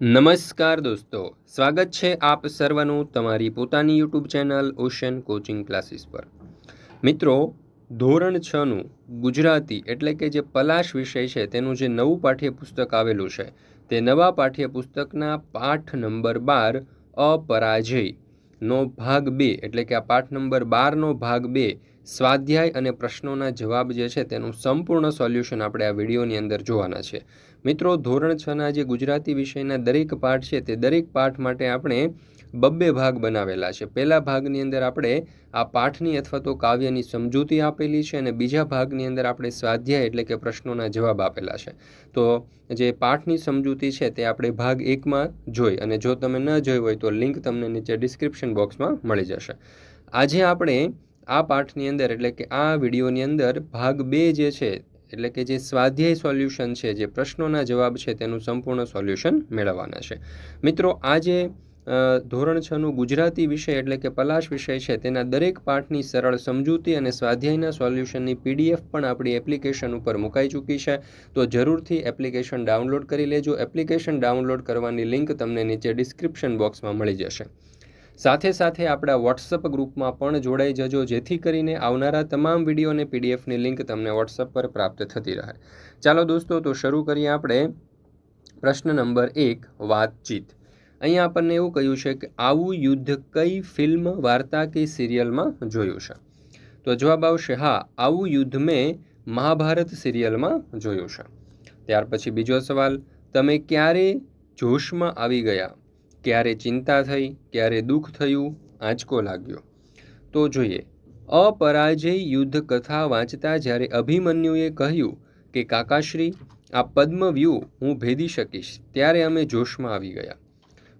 નમસ્કાર દોસ્તો, સ્વાગત છે આપ સર્વનું તમારી પોતાની YouTube channel Ocean coaching classes પર. મિત્રો, ધોરણ છનું ગુજરાતી એટલે કે જે પલાશ વિષય છે તેનું જે નવું પાઠ્યપુસ્તક આવેલું છે, તે નવા પાઠ્યપુસ્તકના પાઠ નંબર બાર અપરાજયનો ભાગ બે એટલે કે આ પાઠ નંબર બારનો ભાગ બે સ્વાધ્યાય અને પ્રશ્નોના જવાબ જે છે તેનું સંપૂર્ણ સોલ્યુશન આપણે આ વિડીયોની અંદર જોવાના છે. મિત્રો, ધોરણ છના જે ગુજરાતી વિષયના દરેક પાઠ છે, તે દરેક પાઠ માટે આપણે બબ્બે ભાગ બનાવેલા છે. પહેલા ભાગની અંદર આપણે આ પાઠની અથવા તો કાવ્યની સમજૂતી આપેલી છે અને બીજા ભાગની અંદર આપણે સ્વાધ્યાય એટલે કે પ્રશ્નોના જવાબ આપેલા છે. તો જે પાઠની સમજૂતી છે, તે આપણે ભાગ એકમાં જોઈ અને જો તમે ન જોઈ હોય તો લિંક તમને નીચે ડિસ્ક્રિપ્શન બોક્સમાં મળી જશે. આજે આપણે આ પાઠની અંદર એટલે કે આ વિડીયોની અંદર ભાગ બે જે છે એટલે કે જે સ્વાધ્યાય સોલ્યુશન છે, જે પ્રશ્નોના જવાબ છે, તેનું સંપૂર્ણ સોલ્યુશન મેળવવાના છે. મિત્રો, આ જે ધોરણ છનું ગુજરાતી વિષય એટલે કે પલાશ વિષય છે, તેના દરેક પાઠની સરળ સમજૂતી અને સ્વાધ્યાયના સોલ્યુશનની પીડીએફ પણ આપણી એપ્લિકેશન ઉપર મુકાઈ ચૂકી છે. તો જરૂરથી એપ્લિકેશન ડાઉનલોડ કરી લેજો. એપ્લિકેશન ડાઉનલોડ કરવાની લિંક તમને નીચે ડિસ્ક્રિપ્શન બોક્સમાં મળી જશે. સાથે સાથે આપણા વોટ્સઅપ ગ્રુપમાં પણ જોડાઈ જજો, જેથી કરીને આવનારા તમામ વીડિયો અને પીડીએફની લિંક તમને વોટ્સઅપ પર પ્રાપ્ત થતી રહે. ચાલો દોસ્તો, તો શરૂ કરીએ આપણે પ્રશ્ન નંબર એક, વાતચીત. અહીંયા આપણને એવું કહ્યું છે કે આવું યુદ્ધ કઈ ફિલ્મ, વાર્તા કે સિરિયલમાં જોયું છે? તો જવાબ આવશે, હા, આવું યુદ્ધ મેં મહાભારત સિરિયલમાં જોયું છે. ત્યાર પછી બીજો સવાલ, તમે ક્યારે જોશમાં આવી ગયા? ક્યારે ચિંતા થઈ, ક્યારે દુઃખ થયું, આંચકો લાગ્યો. તો જોઈએ, અપરાજય યુદ્ધ કથા વાંચતા જ્યારે અભિમન્યુએ કહ્યું કે, કાકાશ્રી, આ પદ્મવ્યૂહ હું ભેદી શકીશ, ત્યારે અમે જોશમાં આવી ગયા.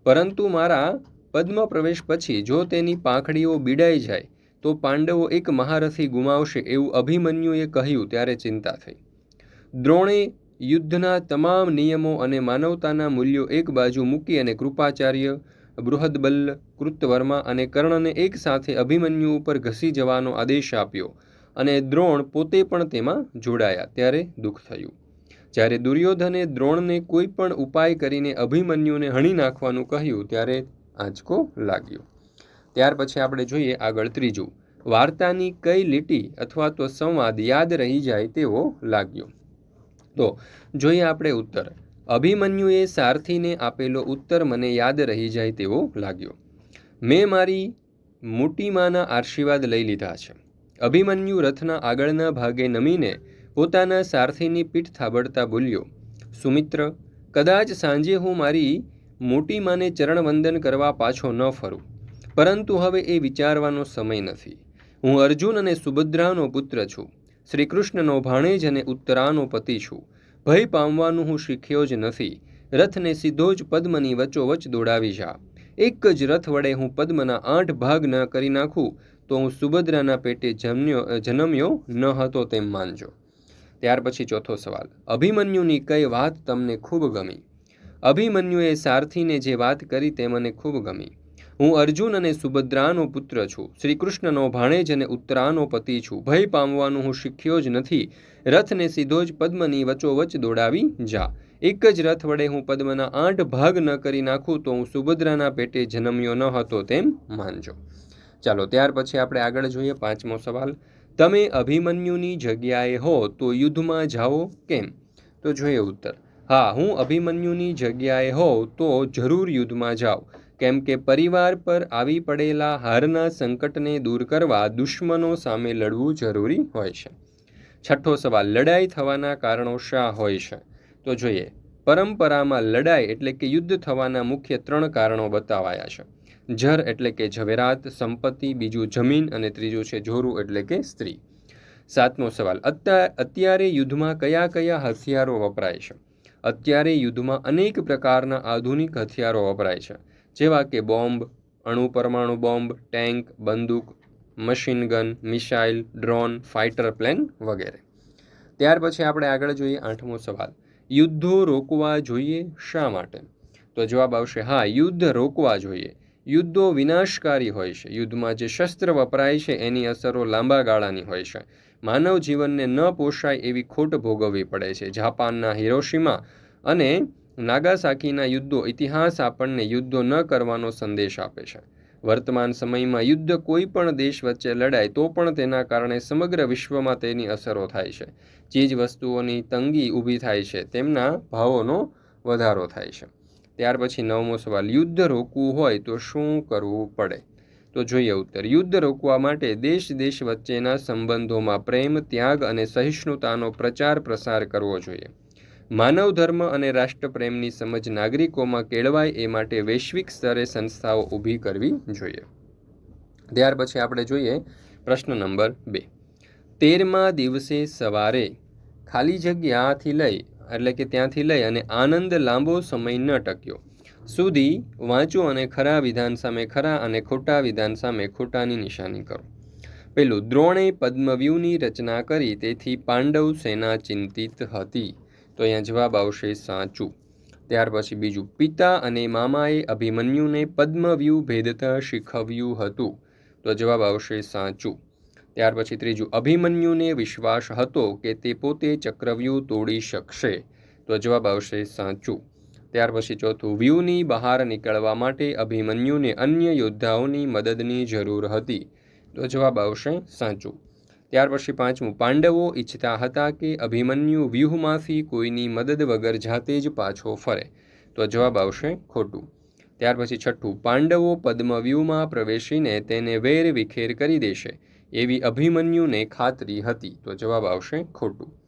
પરંતુ મારા પદ્મ પ્રવેશ પછી જો તેની પાંખડીઓ બીડાઈ જાય, તો પાંડવો એક મહારથી ગુમાવશે એવું અભિમન્યુએ કહ્યું ત્યારે ચિંતા થઈ. દ્રોણે યુદ્ધના તમામ નિયમો અને માનવતાના મૂલ્યો એક બાજુ મૂકી અને કૃપાચાર્ય બૃહદબલ્લ કૃતવર્મા અને કર્ણને એક સાથે અભિમન્યુ ઉપર ઘસી જવાનો આદેશ આપ્યો અને દ્રોણ પોતે પણ તેમાં જોડાયા ત્યારે દુઃખ થયું. જ્યારે દુર્યોધને દ્રોણને કોઈ પણ ઉપાય કરીને અભિમન્યુને હણી નાખવાનું કહ્યું ત્યારે આંચકો લાગ્યો. ત્યાર પછી આપણે જોઈએ આગળ ત્રીજું. વાર્તાની કઈ લીટી અથવા તો સંવાદ યાદ રહી જાય તેવો લાગ્યો. તો જોઈએ આપણે ઉત્તર. અભિમન્યુએ સારથીને આપેલો ઉત્તર મને યાદ રહી જાય તેવો લાગ્યો. મેં મારી મોટીમાના આશીર્વાદ લઈ લીધા છે. અભિમન્યુ રથના આગળના ભાગે નમીને પોતાના સારથીની પીઠ થાબડતા બોલ્યો, સુમિત્ર, કદાચ સાંજે હું મારી મોટી માને ચરણવંદન કરવા પાછો ન ફરું. પરંતુ હવે એ વિચારવાનો સમય નથી. હું અર્જુન અને સુભદ્રાનો પુત્ર છું. શ્રી કૃષ્ણનો ભાણેજ અને ઉત્તરાનો પતિ છું. ભય પામવાનું હું શીખ્યો જ નથી. રથને સીધો જ પદ્મની વચ્ચોવચ દોડાવી જા. એક જ રથ વડે હું પદ્મના આઠ ભાગ ન કરી નાખું, તો હું સુભદ્રાના પેટે જન્મ્યો જન્મ્યો ન હતો તેમ માનજો. ત્યાર પછી ચોથો સવાલ. અભિમન્યુની કઈ વાત તમને ખૂબ ગમી? અભિમન્યુએ સારથીને જે વાત કરી તે મને ખૂબ ગમી. હું અર્જુન અને સુભદ્રાનો પુત્ર છું. શ્રી કૃષ્ણનો ભાણેજ અને ઉત્તરાનો પતિ છું. ભય પામવાનું હું શીખ્યો જ નથી. રથને સીધો જ પદ્મની વચોવચ દોડાવી જા. એક જ રથ વડે હું પદ્મના આઠ ભાગ ન કરી નાખું તો હું સુભદ્રાના પેટે જન્મ્યો ન હતો તેમ માનજો. ચાલો, ત્યાર પછી આપણે આગળ જોઈએ પાંચમો સવાલ. તમે અભિમન્યુની જગ્યાએ હો તો યુદ્ધમાં જાઓ કેમ? તો જોઈએ ઉત્તર. હા, હું અભિમન્યુની જગ્યાએ હોઉં તો જરૂર યુદ્ધમાં જાઉં. કેમ કે પરિવાર પર આવી પડેલા હારના સંકટને દૂર કરવા દુશ્મનો સામે લડવું જરૂરી હોય છે. છઠ્ઠો સવાલ, લડાઈ થવાના કારણો શા હોય છે? તો જોઈએ, પરંપરામાં લડાઈ એટલે કે યુદ્ધ થવાના મુખ્ય ત્રણ કારણો બતાવાયા છે. જર એટલે કે ઝવેરાત, સંપત્તિ, બીજું જમીન અને ત્રીજું છે જોરું એટલે કે સ્ત્રી. સાતમો સવાલ, અત્યારે યુદ્ધમાં કયા કયા હથિયારો વપરાય છે? અત્યારે યુદ્ધમાં અનેક પ્રકારના આધુનિક હથિયારો વપરાય છે. જેવા કે બોમ્બ, અણુ પરમાણુ બોમ્બ, ટેન્ક, બંદૂક, machine gun, missile, drone, fighter plane વગેરે. ત્યાર પછી આપણે આગળ જોઈએ આઠમો સવાલ. યુદ્ધો રોકવા જોઈએ શા માટે? તો જવાબ આવશે, હા, યુદ્ધ રોકવા જોઈએ. યુદ્ધો વિનાશકારી હોય છે. યુદ્ધમાં જે શસ્ત્ર વપરાય છે, એની અસરો લાંબા ગાળાની હોય છે. માનવ જીવનને ન પોષાય એવી ખોટ ભોગવવી પડે છે. જાપાનના હિરોશીમા અને નાગાસાકીના યુદ્ધો ઇતિહાસ આપણને યુદ્ધો ન કરવાનો સંદેશ આપે છે. વર્તમાન સમયમાં યુદ્ધ કોઈ પણ દેશ વચ્ચે લડાય તો પણ તેના કારણે સમગ્ર વિશ્વમાં તેની અસરો થાય છે. ચીજ વસ્તુઓની તંગી ઊભી થાય છે, તેમના ભાવોનો વધારો થાય છે. ત્યાર પછી નવમો સવાલ, યુદ્ધ રોકવું હોય તો શું કરવું પડે? તો જોઈએ ઉત્તર. યુદ્ધ રોકવા માટે દેશ દેશ વચ્ચેના સંબંધોમાં પ્રેમ, ત્યાગ અને સહિષ્ણુતાનો પ્રચાર પ્રસાર કરવો જોઈએ. માનવ ધર્મ અને રાષ્ટ્રપ્રેમની સમજ નાગરિકોમાં કેળવાય એ માટે વૈશ્વિક સ્તરે સંસ્થાઓ ઊભી કરવી જોઈએ. ત્યાર પછી આપણે જોઈએ પ્રશ્ન નંબર બે. તેરમા દિવસે સવારે ખાલી જગ્યાથી લઈ, એટલે કે ત્યાંથી લઈ અને આનંદ લાંબો સમય ન ટક્યો. સુધી વાંચો અને ખરા વિધાન સામે ખરા અને ખોટા વિધાન સામે ખોટાની નિશાની કરો. પેલું દ્રોણે પદ્મવ્યૂહની રચના કરી, તેથી પાંડવ સેના ચિંતિત હતી. તો અહીંયા જવાબ આવશે સાચું. ત્યાર પછી બીજું, પિતા અને મામાએ અભિમન્યુને પદ્મવ્યૂહ ભેદતા શીખવ્યું હતું. તો જવાબ આવશે સાચું. ત્યાર પછી ત્રીજું, અભિમન્યુને વિશ્વાસ હતો કે તે પોતે ચક્રવ્યૂહ તોડી શકશે. તો જવાબ આવશે સાચું. ત્યાર પછી ચોથું વ્યૂહની બહાર નીકળવા માટે અભિમન્યુને અન્ય યોદ્ધાઓની મદદની જરૂર હતી. તો જવાબ આવશે સાચું. ત્યાર પછી પાંચમું, પાંડવો ઈચ્છતા હતા કે અભિમન્યુ વ્યૂહમાંથી કોઈની મદદ વગર જાતે જ પાછો ફરે. તો જવાબ આવશે ખોટું. ત્યાર પછી છઠ્ઠું, પાંડવો પદ્મવ્યૂહમાં પ્રવેશીને તેને વેર વિખેર કરી દેશે. એવી અભિમન્યુને ખાતરી હતી. તો જવાબ આવશે ખોટું.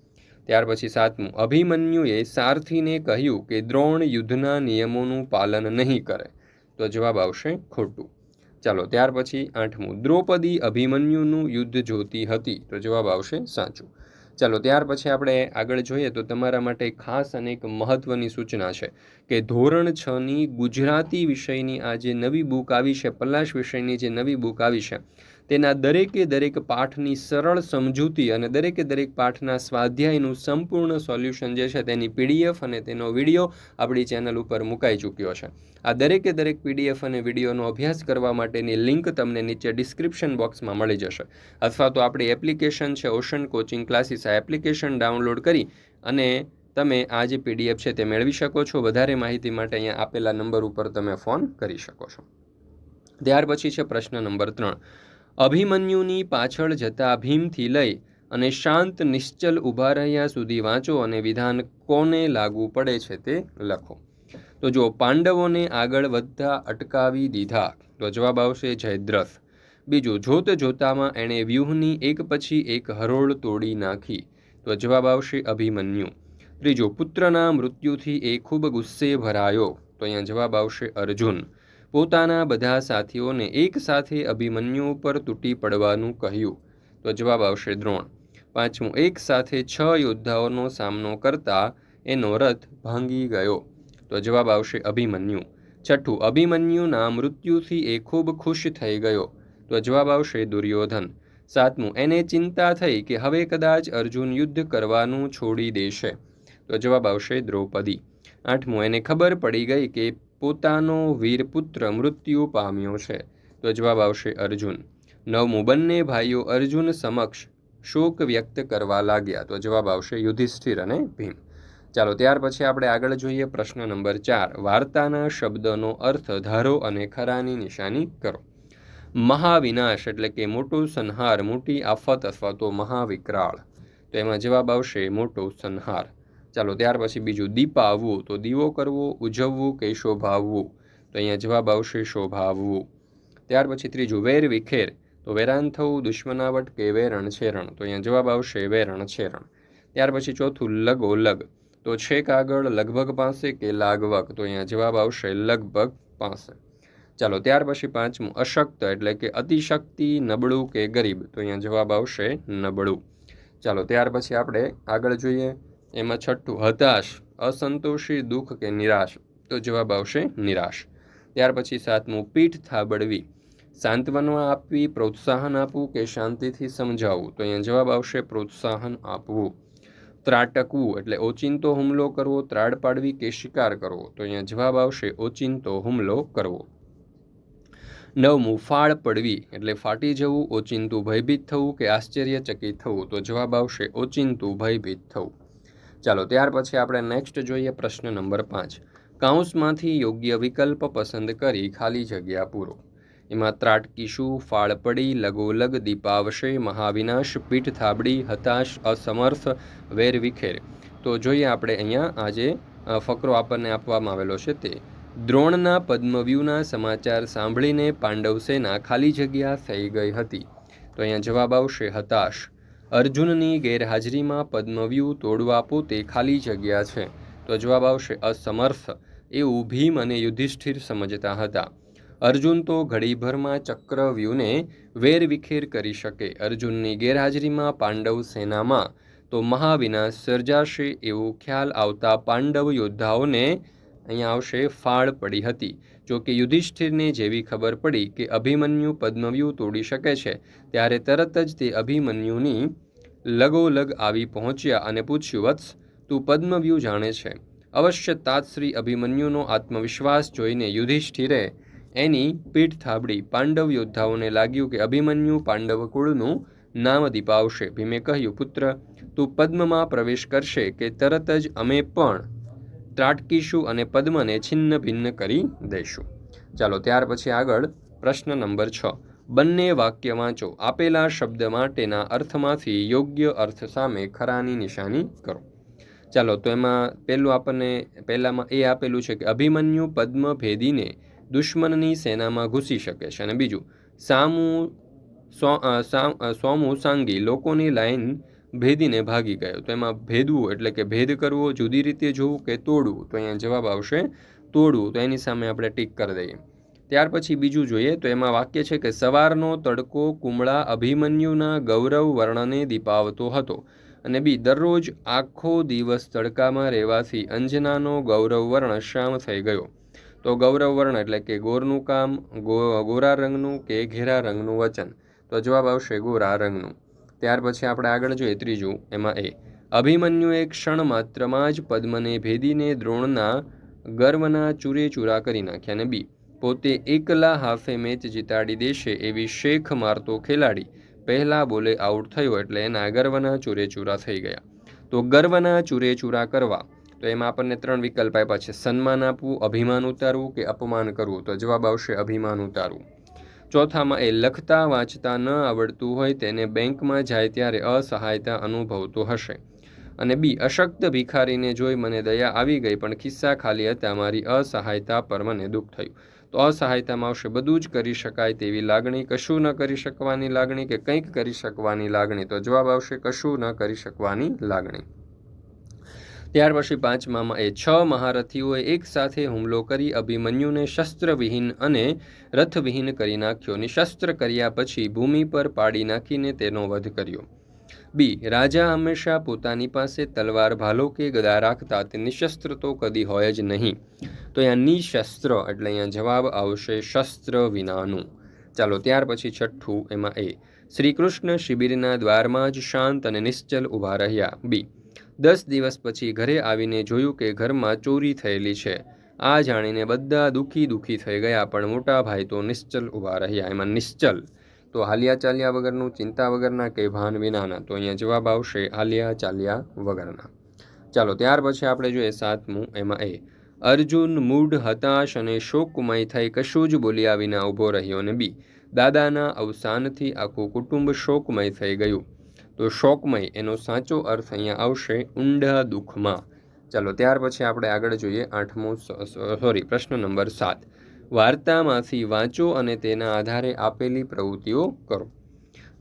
ત્યાર પછી સાતમું. અભિમન્યુએ સારથીને કહ્યું કે દ્રોણ યુદ્ધના નિયમોનું પાલન નહીં કરે. તો જવાબ આવશે ખોટું. ચાલો ત્યાર પછી આઠમું. દ્રૌપદી અભિમન્યુનું યુદ્ધ જોતી હતી. તો જવાબ આવશે સાચું. ચાલો ત્યાર પછી આપણે આગળ જોઈએ તો તમારા માટે ખાસ અને એક મહત્ત્વની સૂચના છે કે ધોરણ છની ગુજરાતી વિષયની આ જે નવી બુક આવી છે, પલાશ વિષયની જે નવી બુક આવી છે તેના દરેકે દરેક પાઠની સરળ સમજૂતી અને દરેકે દરેક પાઠના સ્વાધ્યાયનું સંપૂર્ણ સોલ્યુશન જે છે તેની પીડીએફ અને તેનો વીડિયો આપણી ચેનલ ઉપર મુકાઈ ચૂક્યો છે. આ દરેકે દરેક પીડીએફ અને વિડીયોનો અભ્યાસ કરવા માટેની લિંક તમને નીચે ડિસ્ક્રિપ્શન બોક્સમાં મળી જશે. અથવા તો આપણી એપ્લિકેશન છે ઓશન કોચિંગ ક્લાસીસ, આ એપ્લિકેશન ડાઉનલોડ કરી અને તમે આ જે પીડીએફ છે તે મેળવી શકો છો. વધારે માહિતી માટે અહીંયા આપેલા નંબર ઉપર તમે ફોન કરી શકો છો. ત્યાર પછી છે પ્રશ્ન નંબર ત્રણ. અભિમન્યુની પાછળ જતા ભીમથી લઈ અને શાંત, નિશ્ચલ ઊભા રહ્યા સુધી વાંચો અને વિધાન કોને લાગુ પડે છે તે લખો. તો જો પાંડવોને આગળ વધતા અટકાવી દીધા, તો જવાબ આવશે જયદ્રથ. બીજું, જોત જોતામાં એણે વ્યૂહની એક પછી એક હરોળ તોડી નાખી, તો જવાબ આવશે અભિમન્યુ. ત્રીજો, પુત્રના મૃત્યુથી એ ખૂબ ગુસ્સે ભરાયો, તો અહીંયા જવાબ આવશે અર્જુન. પોતાના બધા સાથીઓને એકસાથે અભિમન્યુ ઉપર તૂટી પડવાનું કહ્યું. તો જવાબ આવશે દ્રોણ. પાંચમું, એક સાથે છ યોદ્ધાઓનો સામનો કરતા એનો રથ ભાંગી ગયો. તો જવાબ આવશે અભિમન્યુ. છઠ્ઠું, અભિમન્યુના મૃત્યુથી એ ખૂબ ખુશ થઈ ગયો. તો જવાબ આવશે દુર્યોધન. સાતમું, એને ચિંતા થઈ કે હવે કદાચ અર્જુન યુદ્ધ કરવાનું છોડી દેશે. તો જવાબ આવશે દ્રૌપદી. આઠમું, એને ખબર પડી ગઈ કે પોતાનો વીરપુત્ર મૃત્યુ પામ્યો છે. તો જવાબ આવશે અર્જુન. નવમું, બંને ભાઈઓ અર્જુન સમક્ષ શોક વ્યક્ત કરવા લાગ્યા. તો જવાબ આવશે યુધિષ્ઠિર અને ભીમ. ચાલો, ત્યાર પછી આપણે આગળ જોઈએ પ્રશ્ન નંબર ચાર. વાર્તાના શબ્દનો અર્થ ધારો અને ખરાની નિશાની કરો. મહાવિનાશ એટલે કે મોટો સંહાર, મોટી આફત અથવા તો મહાવિકરાળ. તો એમાં જવાબ આવશે મોટો સંહાર. ચાલો ત્યાર પછી બીજું દીપાવવું. તો દીવો કરવો, ઉજવવું કે શોભાવવું? તો અહીંયા જવાબ આવશે શોભાવવું. ત્યાર પછી ત્રીજું વેર વિખેર. તો વેરાન થવું, દુશ્મનાવટ કે વેરણ છેરણ? તો અહીંયા જવાબ આવશે વેરણ છેરણ. ત્યાર પછી ચોથું લગોલગ. તો છેક આગળ લગભગ પાસે કે લાગવક તો અહીંયા જવાબ આવશે લગભગ પાસે. ચાલો ત્યાર પછી પાંચમું, અશક્ત એટલે કે અતિશક્તિ, નબળું કે ગરીબ? તો અહીંયા જવાબ આવશે નબળું. ચાલો ત્યાર પછી આપણે આગળ જોઈએ. એમાં છઠ્ઠું, હતાશ, અસંતોષી, દુઃખ કે નિરાશ? તો જવાબ આવશે નિરાશ. ત્યાર પછી સાતમું, પીઠ થાબડવી. સાંત્વના આપવી, પ્રોત્સાહન આપવું કે શાંતિથી સમજાવવું? તો અહીંયા જવાબ આવશે પ્રોત્સાહન આપવું. ત્રાટકવું, એટલે ઓચિંતો હુમલો કરવો, ત્રાડ પાડવી કે શિકાર કરવો? તો અહીંયા જવાબ આવશે ઓચિંતો હુમલો કરવો. નવમું, ફાળ પડવી, એટલે ફાટી જવું, ઓચિંતું ભયભીત થવું કે આશ્ચર્યચકિત થવું? તો જવાબ આવશે ઓચિંતું ભયભીત થવું. ચાલો, ત્યાર પછી આપણે નેક્સ્ટ જોઈએ પ્રશ્ન નંબર પાંચ. કાઉન્સમાંથી યોગ્ય વિકલ્પ પસંદ કરી ખાલી જગ્યા પૂરો. એમાં ત્રાટકીશુ, ફાળપડી, લગોલગ, દીપાવશે, મહાવિનાશ, પીઠ થાબડી, હતાશ, અસમર્થ વેર વિખેર તો જોઈએ આપણે અહીંયા આજે ફકરો આપણને આપવામાં આવેલો છે તે. દ્રોણના પદ્મવ્યૂહના સમાચાર સાંભળીને પાંડવ સેના ખાલી જગ્યા થઈ ગઈ હતી. તો અહીંયા જવાબ આવશે હતાશ. અર્જુનની ગેરહાજરીમાં પદ્મવ્યૂહ તોડવા પોતે ખાલી જગ્યા છે. તો જવાબ આવશે અસમર્થ. એવું ભીમ અને યુધિષ્ઠિર સમજતા હતા. અર્જુન તો ઘડીભરમાં ચક્રવ્યૂહને વેરવિખેર કરી શકે. અર્જુનની ગેરહાજરીમાં પાંડવ સેનામાં. તો મહાવિનાશ સર્જાશે એવો ખ્યાલ આવતા પાંડવ યોદ્ધાઓને અહીંયા આવશે ફાળ પડી હતી. જો કે યુધિષ્ઠિરને જેવી ખબર પડી કે અભિમન્યુ પદ્મવ્યૂહ તોડી શકે છે, ત્યારે તરત જ તે અભિમન્યુની લગોલગ આવી પહોંચ્યા અને પૂછ્યું, વત્સ, તું પદ્મવ્યૂહ જાણે છે? અવશ્ય તાતશ્રી અભિમન્યુનો આત્મવિશ્વાસ જોઈને યુધિષ્ઠિરે એની પીઠ થાબડી પાંડવ યોદ્ધાઓને લાગ્યું કે અભિમન્યુ પાંડવ કુળનું નામ દીપાવશે. ભીમે કહ્યું, પુત્ર, તું પદ્મમાં પ્રવેશ કરશે કે તરત જ અમે પણ ત્રાટકીશું અને પદ્મને છિન્ન ભિન્ન કરી દઈશું. ચાલો ત્યાર પછી આગળ પ્રશ્ન નંબર છ. બંને વાક્ય વાંચો. આપેલા શબ્દ માટેના અર્થમાંથી યોગ્ય અર્થ સામે ખરાની નિશાની કરો. ચાલો તો એમાં પહેલું આપણને, પહેલામાં એ આપેલું છે કે અભિમન્યુ પદ્મ ભેદીને દુશ્મનની સેનામાં ઘૂસી શકે છે. અને બીજું, સામુ સોમુ સાંગી લોકોની લાઈન ભેદીને ભાગી ગયો. તો એમાં ભેદવું એટલે કે ભેદ કરવો, જુદી રીતે જોવું કે તોડવું? તો અહીંયા જવાબ આવશે તોડવું. તો એની સામે આપણે ટીક કરી દઈએ. ત્યાર પછી બીજું જોઈએ તો એમાં વાક્ય છે કે સવારનો તડકો કુમળા અભિમન્યુના ગૌરવ વર્ણને દીપાવતો હતો. અને બી, દરરોજ આખો દિવસ તડકામાં રહેવાથી અંજનાનો ગૌરવ વર્ણ શ્યામ થઈ ગયો. તો ગૌરવ વર્ણ એટલે કે ગોરનું કામ, ગો- ગોરા રંગનું કે ઘેરા રંગનું વચન. તો જવાબ આવશે ગોરા રંગનું. ત્યાર પછી આપણે આગળ જોઈએ ત્રીજું, એમાં એ અભિમન્યુએ ક્ષણ માત્રમાં જ પદ્મને ભેદીને દ્રોણના ગર્વના ચૂરે ચૂરા કરી નાખ્યા અને બી, પોતે એકલા હાફે મેચ જીતાડી દેશે એવી શેખ મારતો ખેલાડી, પહેલાં બોલે આઉટ થયો એટલે એના ગર્વના ચૂરે ચૂરા થઈ ગયા. તો ગર્વના ચૂરે ચૂરા કરવા, તો એમાં આપણને ત્રણ વિકલ્પ આપ્યા છે, સન્માન આપવું, અભિમાન ઉતારવું કે અપમાન કરવું? તો જવાબ આવશે અભિમાન ઉતારવું. ચોથામાં એ લખતા, વાંચતા ન આવડતું હોય તેને બેંકમાં જાય ત્યારે અસહાયતા અનુભવતો હશે. અને બી, અશક્ત ભિખારીને જોઈ મને દયા આવી ગઈ, પણ ખિસ્સા ખાલી હતા, મારી અસહાયતા પર મને દુઃખ થયું. તો અસહાયતામાં આવશે, બધું જ કરી શકાય તેવી લાગણી, કશું ન કરી શકવાની લાગણી કે કંઈક કરી શકવાની લાગણી? તો જવાબ આવશે, કશું ન કરી શકવાની લાગણી. ત્યાર પછી પાંચમામાં એ છ મહારથીઓએ એક સાથે હુમલો કરી અભિમન્યુને શસ્ત્રવિહીન અને રથવિહીન કરી નાખ્યો. નિશસ્ત્ર કર્યા પછી ભૂમિ પર પાડી નાખીને તેનો વધ કર્યો. બી. રાજા હંમેશા પોતાની પાસે તલવાર ભાલો કે ગદા રાખતા તે નિશસ્ત્ર તો કદી હોય જ નહીં. તો અહીંયા નિશસ્ત્ર એટલે અહીંયા જવાબ આવશે શસ્ત્ર વિનાનું. ચાલો ત્યાર પછી છઠ્ઠું એમાં એ. શ્રીકૃષ્ણ શિબિરના દ્વારમાં જ શાંત અને નિશ્ચલ ઊભા રહ્યા. બી. દસ દિવસ પછી ઘરે આવીને જોયું કે ઘરમાં ચોરી થયેલી છે. આ જાણીને બધા દુઃખી દુઃખી થઈ ગયા, પણ મોટા ભાઈ તો નિશ્ચલ ઊભા રહ્યા, એમાં નિશ્ચલ. તો હાલ્યા ચાલ્યા વગરનું ચિંતા વગરના કે ભાન વિનાના? તો અહીંયા જવાબ આવશે હાલ્યા ચાલ્યા વગરના. ચાલો, ત્યાર પછી આપણે જોઈએ સાતમું, એમાં એ. અર્જુન મૂઢ હતાશ અને શોકમય થઈ કશું જ બોલ્યા વિના ઊભો રહ્યો ને બી. દાદાના અવસાનથી આખું કુટુંબ શોકમય થઈ ગયું. તો શોકમય, એનો સાચો અર્થ અહીંયા આવશે ઊંડા દુઃખમાં. ચાલો, ત્યાર પછી આપણે આગળ જોઈએ આઠમો સોરી, પ્રશ્ન નંબર સાત. વાર્તામાંથી વાંચો અને તેના આધારે આપેલી પ્રવૃત્તિઓ કરો.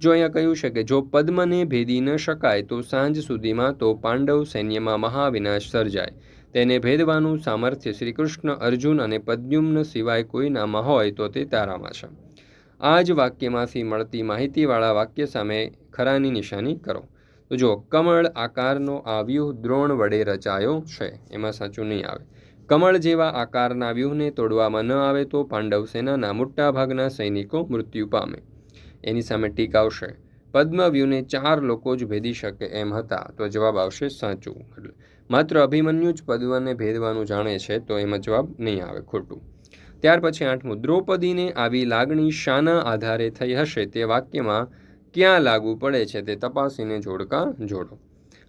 જો અહીંયા કહ્યું છે કે જો પદ્મને ભેદી ન શકાય, તો સાંજ સુધીમાં તો પાંડવ સૈન્યમાં મહાવિનાશ સર્જાય. તેને ભેદવાનું સામર્થ્ય શ્રી કૃષ્ણ અર્જુન અને પદ્યુમ્ન સિવાય કોઈનામાં હોય તો તે તારામાં છે. આ જ વાક્યમાંથી મળતી માહિતીવાળા વાક્ય સામે ખરાની નિશાની કરો. તો જો કમળ આકારનો આ વ્યૂહ દ્રોણ વડે રચાયો છે. એમાં સાચું નહીં આવે. કમળ જેવા આકારના વ્યૂહને તોડવામાં ન આવે તો પાંડવ સેનાના મોટાભાગના સૈનિકો મૃત્યુ પામે. એની સામે ટીક આવશે. પદ્મવ્યૂહને ચાર લોકો જ ભેદી શકે એમ હતા. તો જવાબ આવશે સાચું. માત્ર અભિમન્યુ જ પદ્મને ભેદવાનું જાણે છે, તો એમાં જવાબ નહીં આવે ખોટું. ત્યાર પછી આઠમું, દ્રૌપદીને આવી લાગણી શાના આધારે થઈ હશે તે વાક્યમાં ક્યાં લાગુ પડે છે તે તપાસીને જોડકા જોડો.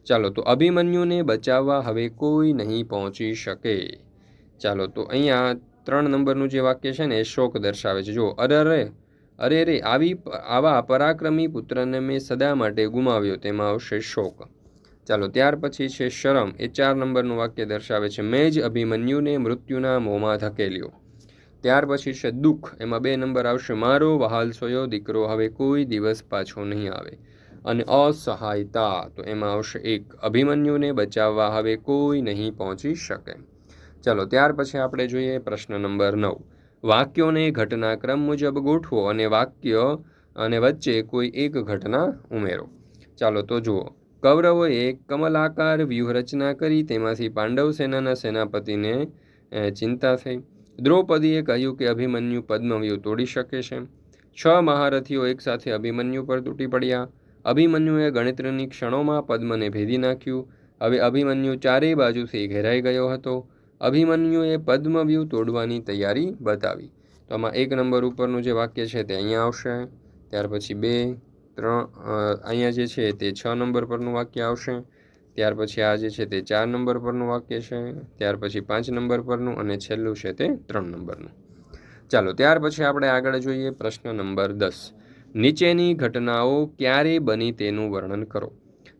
ચાલો તો અભિમન્યુને બચાવવા હવે કોઈ નહીં પહોંચી શકે. ચાલો તો અહીંયા ત્રણ નંબરનું જે વાક્ય છે ને એ શોક દર્શાવે છે. જો અરે અરે અરે રે આવી આવા પરાક્રમી પુત્રને મેં સદા માટે ગુમાવ્યો, તેમાં આવશે શોક. ચાલો ત્યાર પછી છે શરમ, એ ચાર નંબરનું વાક્ય દર્શાવે છે. મેં જ અભિમન્યુને મૃત્યુના મોંમાં ધકેલ્યો. ત્યાર પછી છે દુઃખ. એમાં બે નંબર આવશે, મારો વહાલ સોયો, દીકરો હવે કોઈ દિવસ પાછો નહીં આવે. અને અસહાયતા, તો એમાં આવશે એક, અભિમન્યુને બચાવવા હવે કોઈ નહીં પહોંચી શકે. ચાલો, ત્યાર પછી આપણે જોઈએ પ્રશ્ન નંબર નવ. વાક્યોને ઘટનાક્રમ મુજબ ગોઠવો અને વાક્ય અને વચ્ચે કોઈ એક ઘટના ઉમેરો. ચાલો, તો જુઓ. કૌરવોએ કમલાકાર વ્યૂહરચના કરી, તેમાંથી પાંડવ સેનાના સેનાપતિને ચિંતા થઈ. દ્રૌપદીએ કહ્યું કે અભિમન્યુ પદ્મવ્યૂહ તોડી શકે છે. છ મહારથીઓ એકસાથે અભિમન્યુ પર તૂટી પડ્યા. અભિમન્યુએ ગણિત્રની ક્ષણોમાં પદ્મને ભેદી નાખ્યું. હવે અભિમન્યુ ચારેય બાજુથી ઘેરાઈ ગયો હતો. અભિમન્યુએ પદ્મવ્યૂહ તોડવાની તૈયારી બતાવી. તો આમાં એક નંબર ઉપરનું જે વાક્ય છે તે અહીંયા આવશે. ત્યાર પછી બે, ત્રણ અહીંયા જે છે તે છ નંબર પરનું વાક્ય આવશે. ત્યાર પછી આ જે છે તે ચાર નંબર પરનું વાક્ય છે, ત્યાર પછી પાંચ નંબર પરનું અને છેલ્લું છે તે ત્રણ નંબરનું. ચાલો, ત્યાર પછી આપણે આગળ જોઈએ પ્રશ્ન નંબર દસ. નીચેની ઘટનાઓ ક્યારે બની તેનું વર્ણન કરો?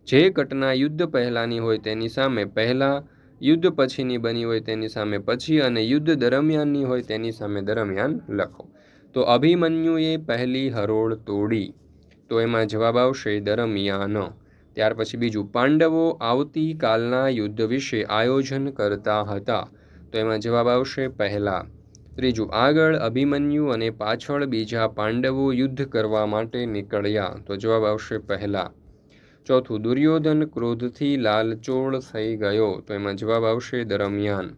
જે ઘટના યુદ્ધ પહેલાંની હોય તેની સામે પહેલાં, યુદ્ધ પછીની બની હોય તેની સામે પછી અને યુદ્ધ દરમિયાનની હોય તેની સામે દરમિયાન લખો. તો અભિમન્યુએ પહેલી હરોળ તોડી. તો એમાં જવાબ આવશે દરમિયાન. ત્યાર પછી બીજું, પાંડવો આવતીકાલના યુદ્ધ વિશે આયોજન કરતા હતા. તો એમાં જવાબ આવશે પહેલાં. ત્રીજું, આગળ અભિમન્યુ અને પાછળ બીજા પાંડવો યુદ્ધ કરવા માટે નીકળ્યા. તો જવાબ આવશે પહેલાં. ચોથું, દુર્યોધન ક્રોધથી લાલચોળ થઈ ગયો. તો એમાં જવાબ આવશે દરમિયાન.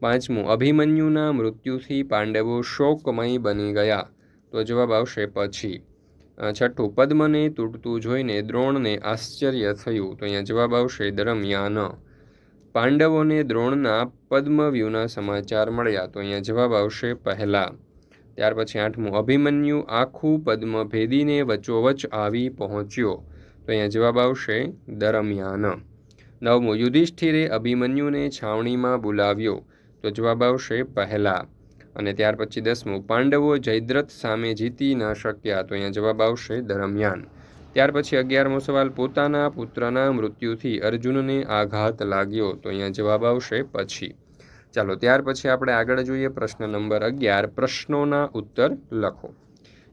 પાંચમું, અભિમન્યુના મૃત્યુથી પાંડવો શોકમય બની ગયા. તો જવાબ આવશે પછી. છઠ્ઠું પદ્મને તૂટતું જોઈને દ્રોણને આશ્ચર્ય થયું. તો અહીંયા જવાબ આવશે દરમિયાન. પાંડવોને દ્રોણના પદ્મવ્યૂહના સમાચાર મળ્યા. તો અહીંયા જવાબ આવશે પહેલાં. ત્યાર પછી આઠમું, અભિમન્યુ આખું પદ્મ ભેદીને વચોવચ આવી પહોંચ્યો. તો અહીંયા જવાબ આવશે દરમિયાન. નવમું, યુધિષ્ઠિરે અભિમન્યુને છાવણીમાં બોલાવ્યો. તો જવાબ આવશે પહેલાં. અને ત્યાર પછી દસમું, પાંડવો જયદ્રથ સામે જીતી ન શક્યા તો અહીંયા જવાબ આવશે દરમિયાન. ત્યાર પછી અગિયારમો સવાલ, પોતાના પુત્રના મૃત્યુથી અર્જુનને આઘાત લાગ્યો તો અહીંયા જવાબ આવશે પછી. ચાલો, ત્યાર પછી આપણે આગળ જોઈએ પ્રશ્ન નંબર અગિયાર, પ્રશ્નોના ઉત્તર લખો.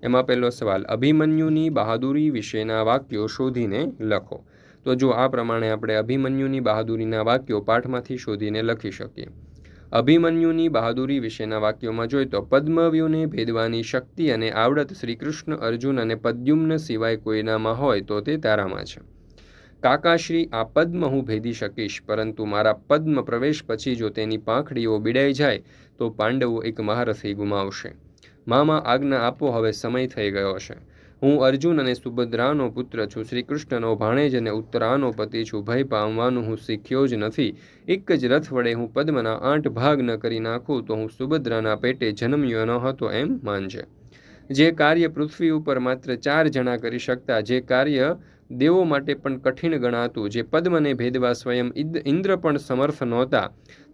એમાં પહેલો સવાલ, અભિમન્યુની બહાદુરી વિશેના વાક્યો શોધીને લખો. તો જો આ પ્રમાણે આપણે અભિમન્યુની બહાદુરીના વાક્યો પાઠમાંથી શોધીને લખી શકીએ. અભિમન્યુની બહાદુરી વિશેના વાક્યોમાં જોઈએ તો, પદ્મવ્યુને ભેદવાની શક્તિ અને આવડત શ્રી કૃષ્ણ અર્જુન અને પદ્યુમ્ન સિવાય કોઈનામાં હોય તો તે તારામાં છે. કાકાશ્રી આ પદ્મ હું ભેદી શકીશ, પરંતુ મારા પદ્મ પ્રવેશ પછી જો તેની પાંખડીઓ બિડાઈ જાય, તો પાંડવો એક મહારથી ગુમાવશે. મામા, આજ્ઞા આપો, હવે સમય થઈ ગયો છે. હું અર્જુન અને સુભદ્રાનો પુત્ર છું. શ્રી કૃષ્ણનો ભાણેજ અને ઉત્તરાનો પતિ છું. ભય પામવાનું હું શીખ્યો જ નથી. એક જ રથ વડે હું પદ્મના આઠ ભાગ ન કરી નાખું તો હું સુભદ્રાના પેટે જન્મ્યો ન હતો એમ માનજે. જે કાર્ય પૃથ્વી ઉપર માત્ર ચાર જણા કરી શકતા, જે કાર્ય દેવો માટે પણ કઠિન ગણાતું, જે પદ્મને ભેદવા સ્વયં ઇન્દ્ર પણ સમર્થ નહોતા,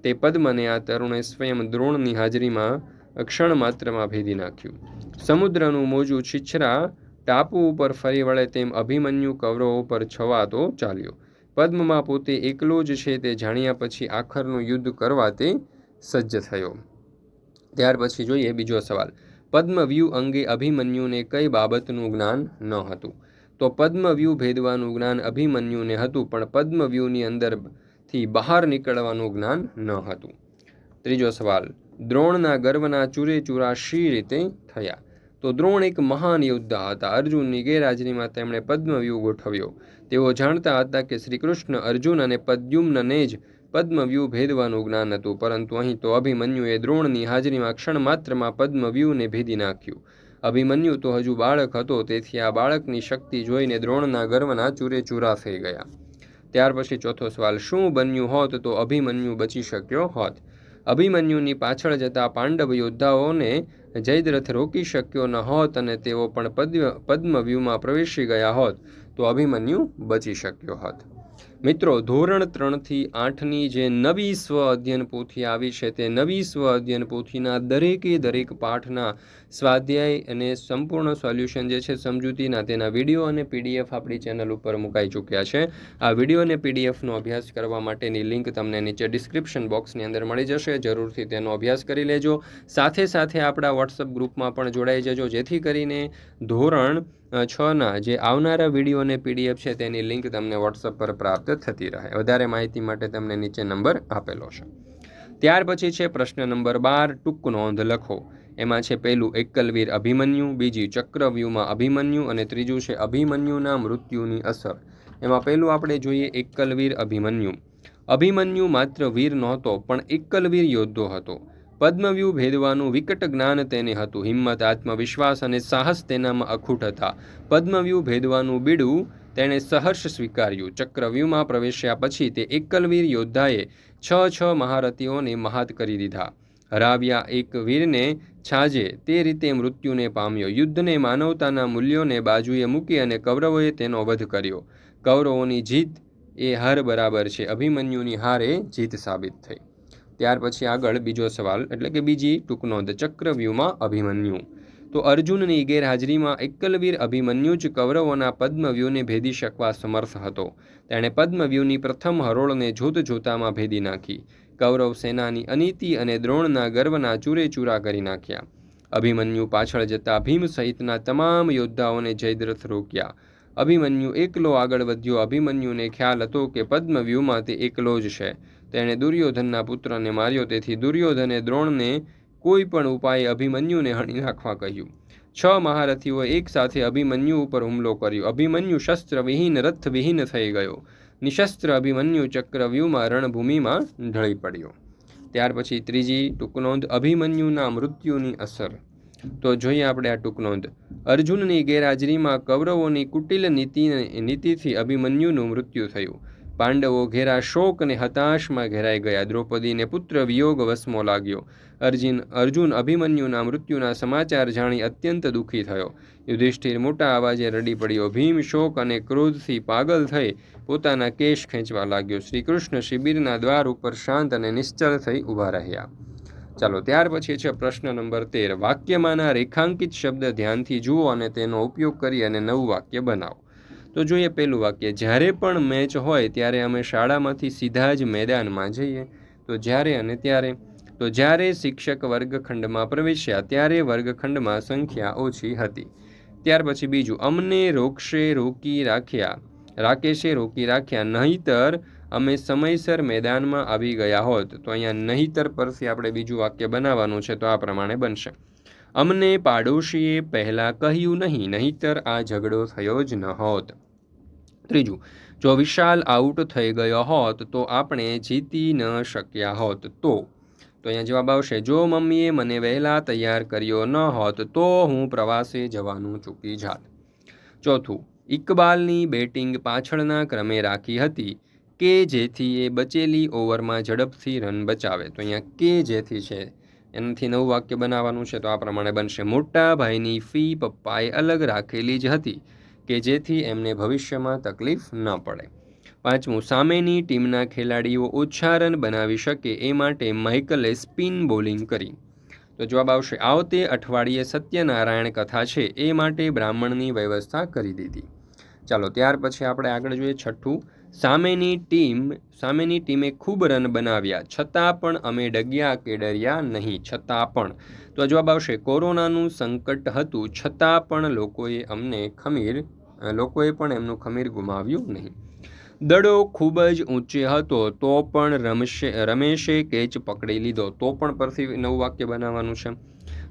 તે પદ્મને આ તરુણે સ્વયં દ્રોણની હાજરીમાં ક્ષણ માત્રમાં ભેદી નાખ્યું. સમુદ્રનું મોજું છીછરા ટાપુ ઉપર ફરી વળે તેમ અભિમન્યુ કૌરવો ઉપર છવાતો ચાલ્યો. પદ્મમાં પોતે એકલો જ છે તે જાણ્યા પછી આખરનું યુદ્ધ કરવા તે સજ્જ થયો. ત્યાર પછી જોઈએ બીજો સવાલ. પદ્મવ્યૂહ અંગે અભિમન્યુને કઈ બાબતનું જ્ઞાન ન હતું? તો પદ્મવ્યૂહ ભેદવાનું જ્ઞાન અભિમન્યુને હતું, પણ પદ્મવ્યૂહની અંદરથી બહાર નીકળવાનું જ્ઞાન ન હતું. ત્રીજો સવાલ. દ્રોણના ગર્વના ચૂરે ચૂરા શી રીતે થયા? તો દ્રોણ એક મહાન યોદ્ધા હતા. અર્જુનની ગેરહાજરીમાં તેમણે પદ્મવ્યૂહ ગોઠવ્યો. તેઓ જાણતા હતા કે શ્રી કૃષ્ણ અર્જુન અને પદ્યુમ્નને જ પદ્મવ્યૂહ ભેદવાનું જ્ઞાન હતું. પરંતુ અહીં તો અભિમન્યુએ દ્રોણની હાજરીમાં ક્ષણ માત્રમાં પદ્મવ્યૂહને ભેદી નાખ્યું. અભિમન્યુ તો હજુ બાળક હતો, તેથી આ બાળકની શક્તિ જોઈને દ્રોણના ગર્વના ચૂરે ચૂરા થઈ ગયા. ત્યાર પછી ચોથો સવાલ, શું બન્યું હોત તો અભિમન્યુ બચી શક્યો હોત? અભિમન્યુની પાછળ જતા પાંડવ યોદ્ધાઓને જયદ્રથ રોકી શક્યો ન હોત અને તેઓ પણ પદ્મ પદ્મવ્યૂહમાં પ્રવેશી ગયા હોત, તો અભિમન્યુ બચી શક્યો હોત. મિત્રો, ધોરણ ત્રણથી આઠની જે નવી સ્વ અધ્યયન પોથી આવી છે, તે નવી સ્વ અધ્યયન પોથીના દરેકે દરેક પાઠના સ્વાધ્યાય અને સંપૂર્ણ સોલ્યુશન જે છે સમજૂતીના તેના વીડિયો અને પીડીએફ આપણી ચેનલ ઉપર મુકાઈ ચૂક્યા છે. આ વીડિયો અને પીડીએફનો અભ્યાસ કરવા માટેની લિંક તમને નીચે ડિસ્ક્રિપ્શન બોક્સની અંદર મળી જશે. જરૂરથી તેનો અભ્યાસ કરી લેજો. સાથે સાથે આપણા વોટ્સઅપ ગ્રુપમાં પણ જોડાઈ જજો. જેથી કરીને ધોરણ છના જે આવનારા વીડિયો અને પીડીએફ છે તેની લિંક તમને વોટ્સઅપ પર પ્રાપ્ત થતી રહે. વધારે માહિતી માટે તમને નીચે નંબર આપેલો છે. ત્યાર પછી છે પ્રશ્ન નંબર બાર, ટૂંક નોંધ લખો. એમાં છે પહેલું, એકલવીર અભિમન્યુ, બીજી ચક્રવ્યૂહમાં અભિમન્યુ અને ત્રીજું છે અભિમન્યુના મૃત્યુની અસર. એમાં પહેલું આપણે જોઈએ એકલવીર અભિમન્યુ. અભિમન્યુ માત્ર વીર નહોતો, પણ એકલવીર યોદ્ધો હતો. પદ્મવ્યૂહ ભેદવાનું વિકટ જ્ઞાન તેને હતું. હિંમત, આત્મવિશ્વાસ અને સાહસ તેનામાં અખૂટ હતા. પદ્મવ્યૂહ ભેદવાનું બીડું તેણે સહર્ષ સ્વીકાર્યું. ચક્રવ્યૂહમાં પ્રવેશ્યા પછી તે એકલવીર યોદ્ધાએ છ છ મહારથીઓને મહાત કરી દીધા. હરાવ્યા એક વીરને છાજે. તે રીતે મૃત્યુને પામ્યો. યુદ્ધને માનવતાના મૂલ્યોને બાજુએ મૂકી અને કૌરવોએ તેનો વધ કર્યો. કૌરવોની જીત એ હાર બરાબર છે. અભિમન્યુની હાર જીત સાબિત થઈ. ત્યાર પછી આગળ બીજો સવાલ, એટલે કે બીજી ટૂંકનોંધ ચક્રવ્યૂહમાં અભિમન્યુ. તો અર્જુનની ગેરહાજરીમાં એકલવીર અભિમન્યુ જ કૌરવોના પદ્મવ્યૂહને ભેદી શકવા સમર્થ હતો. તેણે પદ્મવ્યૂહની પ્રથમ હરોળને જોત જોતામાં ભેદી નાખી. કૌરવ સેનાની અનીતિ અને દ્રોણના ગર્વના ચૂરેચૂરા કરી નાખ્યા. અભિમન્યુ પાછળ જતા ભીમ સહિતના તમામ યોદ્ધાઓને જયદ્રથ રોક્યા. અભિમન્યુ એકલો આગળ વધ્યો. અભિમન્યુને ખ્યાલ હતો કે પદ્મવ્યૂહમાં તે એકલો જ છે. તેણે દુર્યોધનના પુત્રને માર્યો. તેથી દુર્યોધને દ્રોણને કોઈ પણ ઉપાયે અભિમન્યુને હણી નાખવા કહ્યું. છ મહારથીઓએ એક સાથે અભિમન્યુ ઉપર હુમલો કર્યો. અભિમન્યુ શસ્ત્રવિહીન, રથવિહીન થઈ ગયો. નિશસ્ત્ર અભિમન્યુ ચક્રવ્યૂહમાં રણભૂમિમાં ઢળી પડ્યો. ત્યાર પછી ત્રીજી ટૂંકનોંધ, અભિમન્યુના મૃત્યુની અસર. તો જોઈએ આપણે આ ટૂંકનોંધ. અર્જુનની ગેરહાજરીમાં કૌરવોની કુટિલ નીતિ નીતિથી અભિમન્યુનું મૃત્યુ થયું. પાંડવો ઘેરા શોક અને હતાશમાં ઘેરાઈ ગયા. દ્રૌપદીને પુત્ર વિયોગ વસમો લાગ્યો. અર્જુન અર્જુન અભિમન્યુના મૃત્યુના સમાચાર જાણી અત્યંત દુઃખી થયો. યુધિષ્ઠિર મોટા અવાજે રડી પડ્યો. ભીમ શોક અને ક્રોધથી પાગલ થઈ પોતાના કેશ ખેંચવા લાગ્યો. શ્રી કૃષ્ણ શિબિરના દ્વાર ઉપર શાંત અને નિશ્ચળ થઈ ઊભા રહ્યા. ચાલો, ત્યાર પછી છે પ્રશ્ન નંબર તેર. વાક્યમાંના રેખાંકિત શબ્દ ધ્યાનથી જુઓ અને તેનો ઉપયોગ કરી અને નવું વાક્ય બનાવો. તો જોઈએ પહેલું વાક્ય, જ્યારે પણ મેચ હોય ત્યારે અમે શાળામાંથી સીધા જ મેદાનમાં જઈએ. તો જ્યારે અને ત્યારે? તો જ્યારે શિક્ષક વર્ગખંડમાં પ્રવેશ્યા, ત્યારે વર્ગખંડમાં સંખ્યા ઓછી હતી. ત્યાર પછી બીજું, અમને રોકશે રોકી રાખ્યા, રાકેશે રોકી રાખ્યા, નહીતર અમે સમયસર મેદાનમાં આવી ગયા હોત. તો અહીંયા નહીતર પરથી આપણે બીજું વાક્ય બનાવવાનું છે, તો આ પ્રમાણે બનશે. અમને પાડોશીએ પહેલાં કહ્યું નહીં, નહીતર આ ઝઘડો થયો જ ન હોત. ત્રીજું, જો વિશાલ આઉટ થઈ ગયો હોત તો આપણે જીતી ન શક્યા હોત તો. તો અહીંયા જવાબ આવશે, જો મમ્મીએ મને વહેલા તૈયાર કર્યો ન હોત તો હું પ્રવાસે જવાનું ચૂકી જાત. ચોથું, ઇકબાલની બેટિંગ પાછળના ક્રમે રાખી હતી, કે જેથી એ બચેલી ઓવરમાં ઝડપથી રન બચાવે. તો અહીંયા કે જેથી છે એનાથી નવું વાક્ય બનાવવાનું છે તો આ પ્રમાણે બનશે. મોટા ભાઈની ફી પપ્પાએ અલગ રાખેલી જ હતી કે જેથી એમને ભવિષ્યમાં તકલીફ ન પડે. પાંચમું, સામેની ટીમના ખેલાડીઓ ઓછા રન બનાવી શકે એ માટે માઇકલે સ્પિન બોલિંગ કરી. તો જવાબ આવશે આવતે અઠવાડિયે સત્યનારાયણ કથા છે, એ માટે બ્રાહ્મણની વ્યવસ્થા કરી દીધી. ચાલો, ત્યાર પછી આપણે આગળ જોઈએ છઠ્ઠું. સામેની ટીમ, સામેની ટીમે ખૂબ રન બનાવ્યા. છતાં પણ અમે ડગ્યા કે ડર્યા નહીં, છતાં પણ. તો જવાબ આવશે, કોરોનાનું સંકટ હતું, છતાં પણ લોકોએ અમને ખમીર, લોકોએ પણ એમનું ખમીર ગુમાવ્યું નહીં. દડો ખૂબ જ ઊંચે હતો, તો પણ રમશે, રમેશે કેચ પકડી લીધો. તો પણ પરથી નવું વાક્ય બનાવવાનું છે.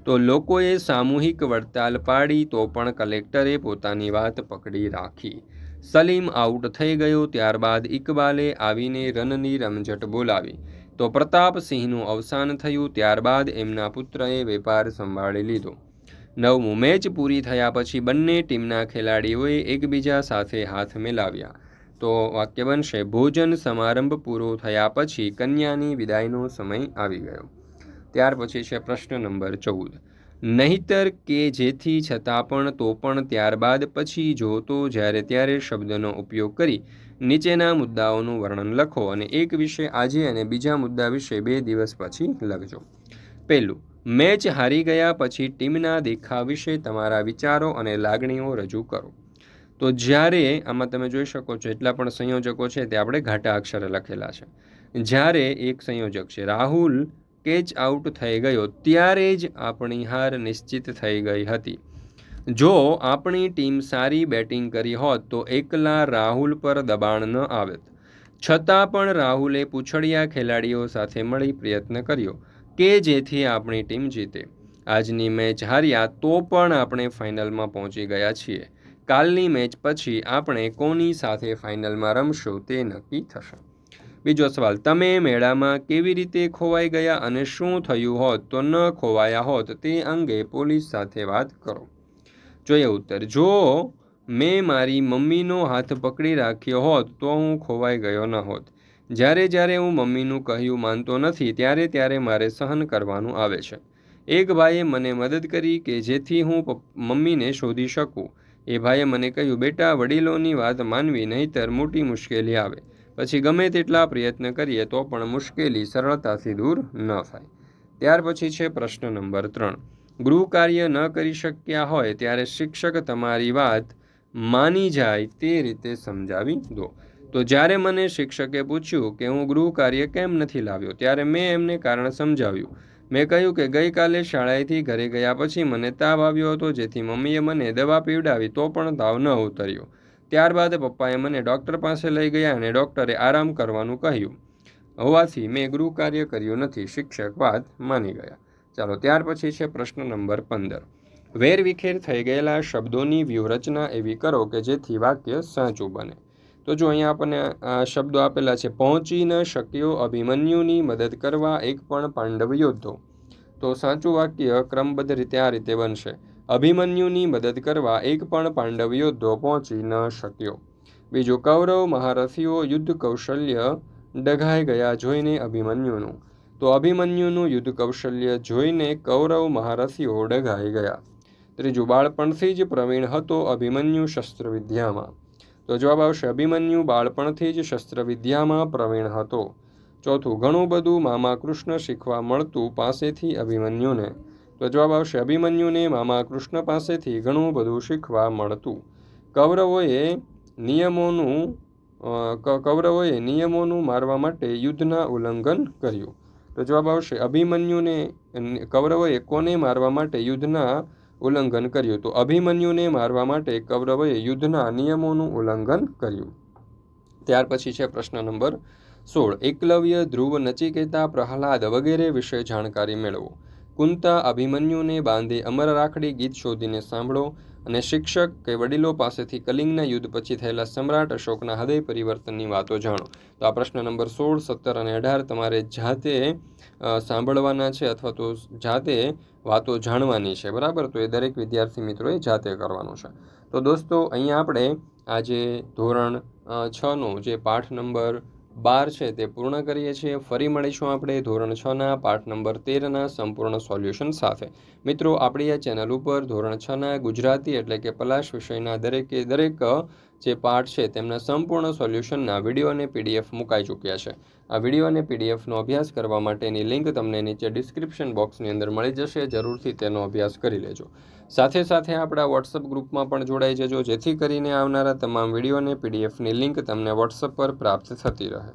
તો લોકોએ સામૂહિક વડતાલ પાડી, તો પણ કલેક્ટરે પોતાની વાત પકડી રાખી. સલીમ આઉટ થઈ ગયો ત્યારબાદ ઇકબાલે આવીને રનની રમઝટ બોલાવી. તો પ્રતાપસિંહનું અવસાન થયું ત્યારબાદ એમના પુત્રએ વેપાર સંભાળી લીધો. નવમું મેચ પૂરી થયા પછી બંને ટીમના ખેલાડીઓએ એકબીજા સાથે હાથ મેલાવ્યા. તો વાક્ય બનશે, ભોજન સમારંભ પૂરો થયા પછી કન્યાની વિદાયનો સમય આવી ગયો. ત્યાર પછી છે પ્રશ્ન નંબર ચૌદ. નહીતર કે જેથી છતાં પણ તો પણ ત્યારબાદ પછી જો તો જ્યારે ત્યારે શબ્દનો ઉપયોગ કરી નીચેના મુદ્દાઓનું વર્ણન લખો અને એક વિશે આજે અને બીજા મુદ્દા વિશે બે દિવસ પછી લખજો. પહેલું, મેચ હારી ગયા પછી ટીમના દેખાવ વિશે તમારા વિચારો અને લાગણીઓ રજૂ કરો. તો જ્યારે, આમાં તમે જોઈ શકો છો એટલા પણ સંયોજકો છે તે આપણે ઘાટા અક્ષરે લખેલા છે. જ્યારે એક સંયોજક છે, રાહુલ કેચ આઉટ થઈ ગયો, ત્યારે જ આપણી હાર નિશ્ચિત થઈ ગઈ હતી. જો આપણી ટીમ સારી બેટિંગ કરી હોત, તો એકલા રાહુલ પર દબાણ ન આવત. છતાં પણ રાહુલે પૂછડિયા ખેલાડીઓ સાથે મળી પ્રયત્ન કર્યો કે જેથી આપણી ટીમ જીતે. આજની મેચ હાર્યા તો પણ આપણે ફાઇનલમાં પહોંચી ગયા છીએ. કાલની મેચ પછી આપણે કોની સાથે ફાઇનલમાં રમશું તે નક્કી થશે. બીજો સવાલ, તમે મેળામાં કેવી રીતે ખોવાઈ ગયા અને શું થયું હોત? તો ન ખોવાયા હોત, તે અંગે પોલીસ સાથે વાત કરો. જોઈએ ઉત્તર, જો મેં મારી મમ્મીનો હાથ પકડી રાખ્યો હોત, તો હું ખોવાઈ ગયો ન હોત. જ્યારે જ્યારે હું મમ્મીનું કહ્યું માનતો નથી, ત્યારે ત્યારે મારે સહન કરવાનું આવે છે. એક ભાઈએ મને મદદ કરી કે જેથી હું મમ્મીને શોધી શકું. એ ભાઈએ મને કહ્યું, બેટા, વડીલોની વાત માનવી, નહીંતર મોટી મુશ્કેલી આવે. પછી ગમે તેટલા પ્રયત્ન કરીએ તો પણ મુશ્કેલી સરળતાથી દૂર ન થાય. ત્યાર પછી છે પ્રશ્ન નંબર ત્રણ. ગૃહ કાર્ય ન કરી શક્યા હોય ત્યારે શિક્ષક તમારી વાત માની જાય તે રીતે સમજાવી દો. તો જ્યારે મને શિક્ષકે પૂછ્યું કે હું ગૃહ કાર્ય કેમ નથી લાવ્યો, ત્યારે મેં એમને કારણ સમજાવ્યું. મેં કહ્યું કે ગઈકાલે શાળાએથી ઘરે ગયા પછી મને તાવ આવ્યો હતો, જેથી મમ્મીએ મને દવા પીવડાવી તો પણ તાવ ન ઉતર્યો. ત્યારબાદ પપ્પાએ મને ડૉક્ટર પાસે લઈ ગયા અને ડૉક્ટરે આરામ કરવાનું કહ્યું. હોવાથી મેં ગૃહ કાર્ય કર્યું નથી, શિક્ષક વાત માની ગયા. ચાલો, ત્યાર પછી છે પ્રશ્ન નંબર પંદર. વેરવિખેર થઈ ગયેલા શબ્દોની વ્યૂહરચના એવી કરો કે જેથી વાક્ય સાચું બને. તો જો અહીંયા આપણને આ શબ્દો આપેલા છે, પહોંચી ન શક્યો અભિમન્યુની મદદ કરવા એક પણ પાંડવ યોદ્ધો તો સાચું વાક્ય ક્રમબદ્ધ રીતે આ રીતે બનશે. અભિમન્યુની મદદ કરવા એક પણ પાંડવ યોદ્ધો પહોંચી ન શક્યો. બીજું કૌરવ મહારથીઓ યુદ્ધ કૌશલ્ય ડઘાઈ ગયા જોઈને અભિમન્યુનું. તો અભિમન્યુનું યુદ્ધ કૌશલ્ય જોઈને કૌરવ મહારથીઓ ડઘાઈ ગયા. ત્રીજું બાળપણથી જ પ્રવીણ હતો અભિમન્યુ શસ્ત્રવિદ્યામાં. તો જવાબ આવશે, અભિમન્યુ બાળપણથી જ શસ્ત્રવિદ્યામાં પ્રવીણ હતો. ચોથું, ઘણું બધું મામા કૃષ્ણ શીખવા મળતું પાસેથી અભિમન્યુને. તો જવાબ આવશે, અભિમન્યુને મામા કૃષ્ણ પાસેથી ઘણું બધું શીખવા મળતું. કૌરવોએ નિયમોનું કૌરવોએ નિયમોનું મારવા માટે યુદ્ધના ઉલ્લંઘન કર્યું. તો જવાબ આવશે, અભિમન્યુને, કૌરવોએ કોને મારવા માટે યુદ્ધના ઉલ્લંઘન કર્યું? તો અભિમન્યુને મારવા માટે કૌરવોએ યુદ્ધના નિયમોનું ઉલ્લંઘન કર્યું. ત્યાર પછી છે પ્રશ્ન નંબર સોળ. એકલવ્ય ધ્રુવ નચિકેતા પ્રહલાદ વગેરે વિશે જાણકારી મેળવો. કુંતા અભિમન્યુને બાંધે અમર રાખડી ગીત શોધીને સાંભળો અને શિક્ષક કે વડીલો પાસેથી કલિંગના યુદ્ધ પછી થયેલા સમ્રાટ અશોકના હૃદય પરિવર્તનની વાતો જાણો. તો આ પ્રશ્ન નંબર સોળ, સત્તર અને અઢાર તમારે જાતે સાંભળવાના છે અથવા તો જાતે વાતો જાણવાની છે. બરાબર? તો એ દરેક વિદ્યાર્થી મિત્રોએ જાતે કરવાનું છે. તો દોસ્તો, અહીંયા આપણે આજે ધોરણ છનો જે પાઠ નંબર બાર છે તે પૂર્ણ કરીએ છીએ. ફરી મળીશું આપણે ધોરણ છના પાઠ નંબર તેરના સંપૂર્ણ સોલ્યુશન સાથે. મિત્રો, આપણી આ ચેનલ ઉપર ધોરણ છના ગુજરાતી એટલે કે પલાશ વિષયના દરેકે દરેક જે પાઠ છે તેમના સંપૂર્ણ સોલ્યુશનના વીડિયો અને પીડીએફ મુકાઈ ચૂક્યા છે. આ વીડિયો અને પીડીએફનો અભ્યાસ કરવા માટેની લિંક તમને નીચે ડિસ્ક્રિપ્શન બોક્સની અંદર મળી જશે. જરૂરથી તેનો અભ્યાસ કરી લેજો. સાથે સાથે આપણા વોટ્સઅપ ગ્રુપમાં પણ જોડાઈ જજો, જેથી કરીને આવનારા તમામ વીડિયો અને પીડીએફની લિંક તમને વોટ્સઅપ પર પ્રાપ્ત થતી રહે.